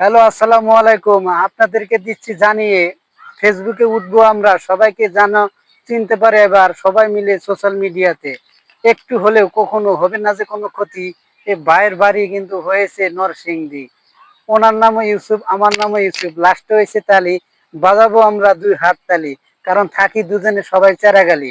Hello, আসসালামু আলাইকুম। আপনাদেরকে দিচ্ছি জানিয়ে ফেসবুকে উঠবো আমরা। সবাইকে জানা, চিনতে পারে এবার সবাই মিলে সোশ্যাল মিডিয়াতে। একটু হলেও কখনো হবে না যে কোনো ক্ষতি। এ ভাইয়ের বাড়ি কিন্তু হয়েছে নরসিংদী। ওনার নামও ইউসুফ, আমার নামও ইউসুফ। লাস্টে হয়েছে তালি, বাজাবো আমরা দুই হাত তালি। কারণ থাকি দুজনে সবাই চারাগালি।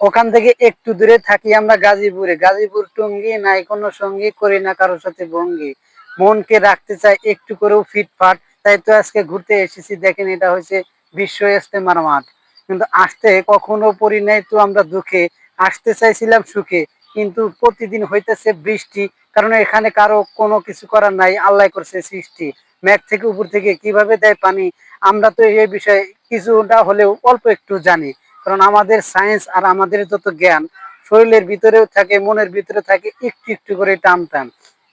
ওখান থেকে একটু দূরে থাকি আমরা গাজীপুরে। গাজীপুর টঙ্গি নাই, কোনো সঙ্গী করি না কারোর সাথে ভঙ্গি মনকে রাখতে চাই একটু করেও ফিটফাট। তাই তো আজকে ঘুরতে এসেছি, দেখেন এটা হচ্ছে বিশ্ব ইস্তেমার মাঠ। কিন্তু আসতে কখনো পড়ি নাই তো আমরা দুঃখে। আসতে চাইছিলাম সুখে, কিন্তু প্রতিদিন হইতেছে বৃষ্টি, কারণ এখানে কারও কোনো কিছু করার নাই, আল্লাহ করছে সৃষ্টি। মেঘ থেকে উপর থেকে কীভাবে দেয় পানি, আমরা তো এই বিষয়ে কিছুটা হলেও অল্প একটু জানি। কারণ আমাদের সায়েন্স আর আমাদের যত জ্ঞান, শরীরের ভিতরেও থাকে, মনের ভিতরে থাকে, একটু একটু করে টান টান।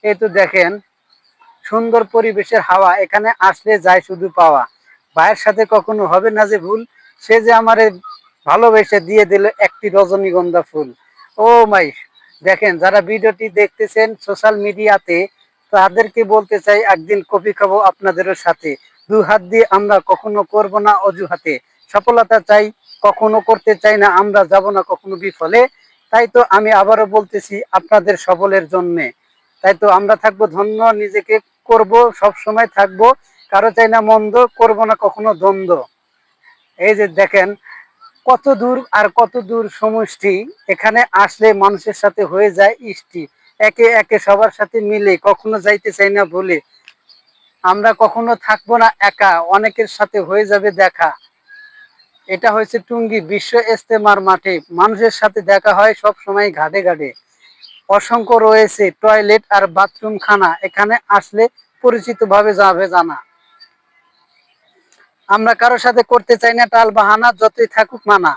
এই তো দেখেন সুন্দর পরিবেশের হাওয়া, এখানে আসলে যায় শুধু পাওয়া। ভাইয়ের সাথে কখনো হবে না যে ভুল, সে যে আমারে ভালোবেসে দিয়ে দিল একটি রজনীগন্ধা ফুল। ও মাই, দেখেন যারা ভিডিওটি দেখতেছেন সোশ্যাল মিডিয়াতে, তাদেরকে বলতে চাই একদিন কপি খাব আপনাদেরও সাথে। দু হাত দিয়ে আমরা কখনো করব না অজুহাতে। সফলতা চাই, কখনো করতে চাই না, আমরা যাব না কখনো বিফলে। তাই তো আমি আবারও বলতেছি আপনাদের সফলের জন্যে। তাই তো আমরা থাকব ধন্য, নিজেকে করব, সব সময় থাকব। কারও চাই না মন্দ, করব না কখনো দ্বন্দ্ব। এই যে দেখেন, কত দূর আর কত দূর সমষ্টি, এখানে আসলে মানুষের সাথে হয়ে যায় ইষ্টি। একে একে সবার সাথে মিলে, কখনো যাইতে চাই না বলে। আমরা কখনো থাকব না একা, অনেকের সাথে হয়ে যাবে দেখা। এটা হয়েছে টুঙ্গি, বিশ্ব ইস্তেমার মাঠে। মানুষের সাথে দেখা হয় সব সময় ঘাটে ঘাটে। অসংখ্য রয়েছে টয়লেট আর বাথরুম খানা। এখানে আসলে পরিচিত ভাবে যাবে জানা। আমরা কারোর সাথে করতে চাই না টাল বাহানা যতই থাকুক মানা।